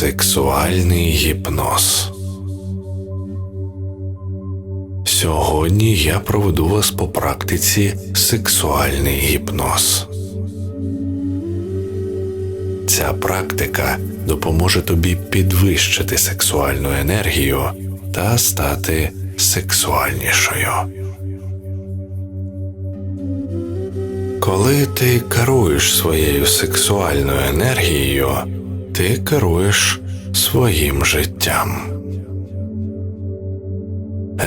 Сексуальний гіпноз. Сьогодні я проведу вас по практиці сексуальний гіпноз. Ця практика допоможе тобі підвищити сексуальну енергію та стати сексуальнішою. Коли ти керуєш своєю сексуальною енергією, ти керуєш своїм життям.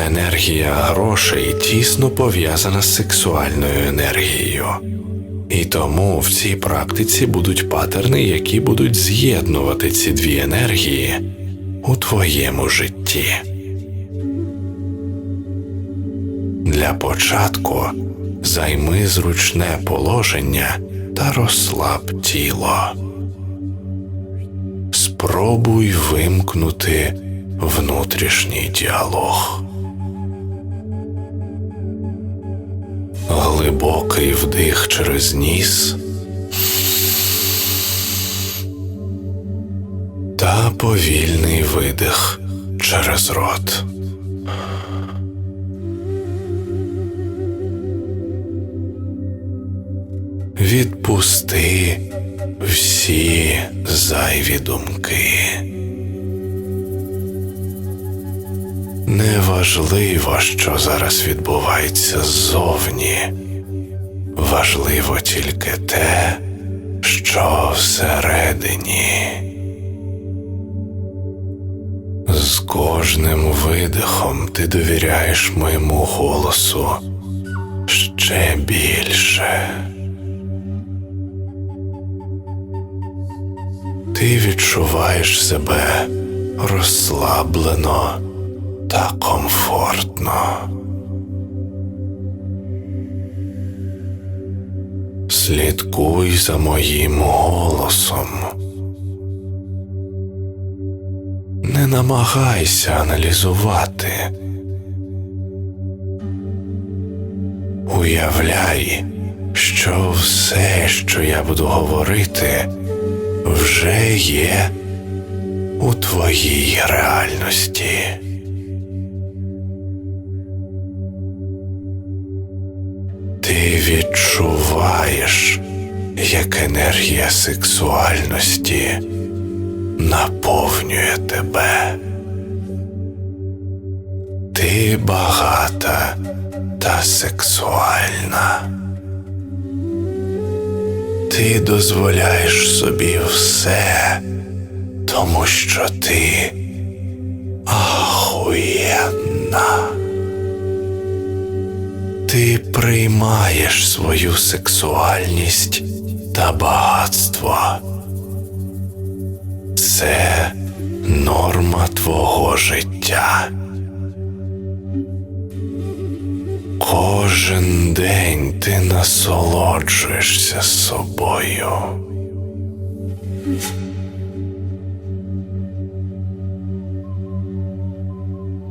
Енергія грошей тісно пов'язана з сексуальною енергією. І тому в цій практиці будуть патерни, які будуть з'єднувати ці дві енергії у твоєму житті. Для початку займи зручне положення та розслаб тіло. Спробуй вимкнути внутрішній діалог. Глибокий вдих через ніс та повільний видих через рот. Відпусти всі зайві думки. Неважливо, що зараз відбувається ззовні. Важливо тільки те, що всередині. З кожним видихом ти довіряєш моєму голосу ще більше. Ти відчуваєш себе розслаблено та комфортно. Слідкуй за моїм голосом. Не намагайся аналізувати. Уявляй, що все, що я буду говорити, вже є у твоїй реальності. Ти відчуваєш, як енергія сексуальності наповнює тебе. Ти багата та сексуальна. Ти дозволяєш собі все, тому що ти ахуєнна. Ти приймаєш свою сексуальність та багатство. Це норма твого життя. Кожен день ти насолоджуєшся собою.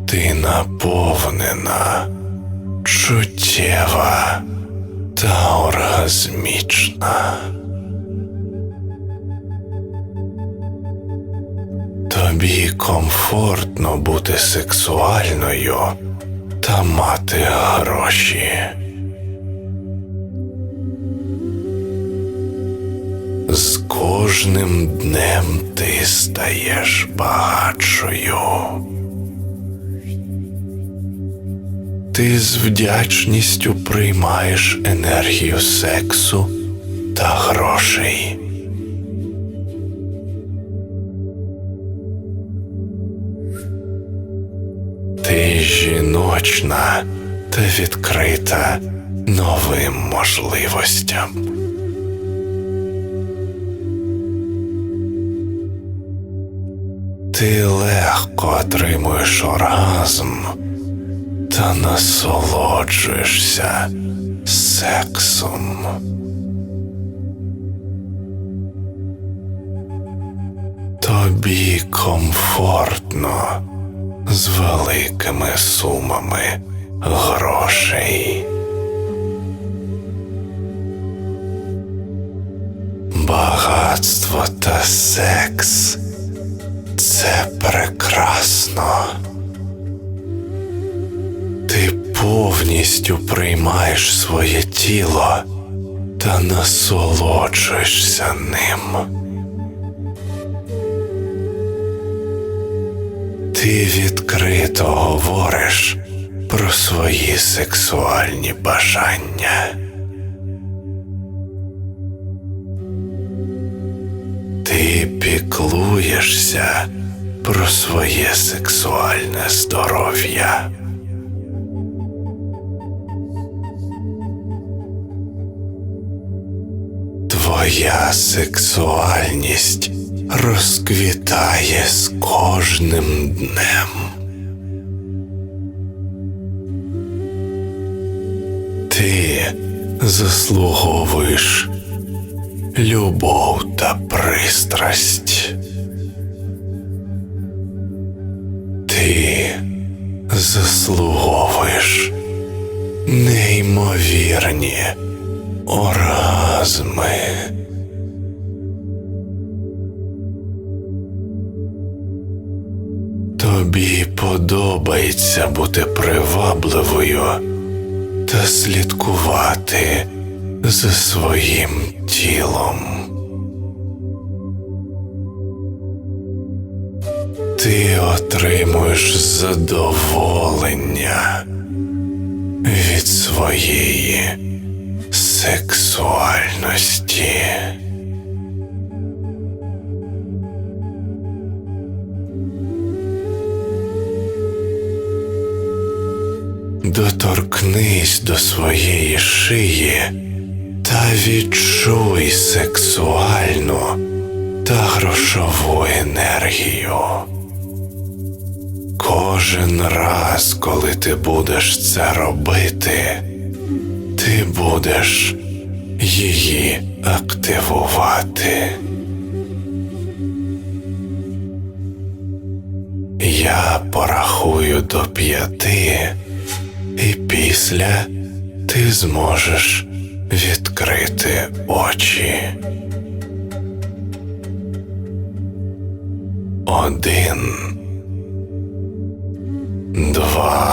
Ти наповнена, чуттєва та оргазмічна. Тобі комфортно бути сексуальною та мати гроші. З кожним днем ти стаєш багатшою. Ти з вдячністю приймаєш енергію сексу та грошей. Ти жіночна та відкрита новим можливостям. Ти легко отримуєш оргазм та насолоджуєшся сексом. Тобі комфортно з великими сумами грошей. Багатство та секс це прекрасно. Ти повністю приймаєш своє тіло та насолоджуєшся ним. Ти відкрито говориш про свої сексуальні бажання. Ти піклуєшся про своє сексуальне здоров'я. Твоя сексуальність розквітає з кожним днем. Ти заслуговуєш любов та пристрасть. Ти заслуговуєш неймовірні оргазми. Тобі подобається бути привабливою та слідкувати за своїм тілом. Ти отримуєш задоволення від своєї сексуальності. Доторкнись до своєї шиї та відчуй сексуальну та грошову енергію. Кожен раз, коли ти будеш це робити, ти будеш її активувати. Я порахую до п'яти, і після ти зможеш відкрити очі. Один, два,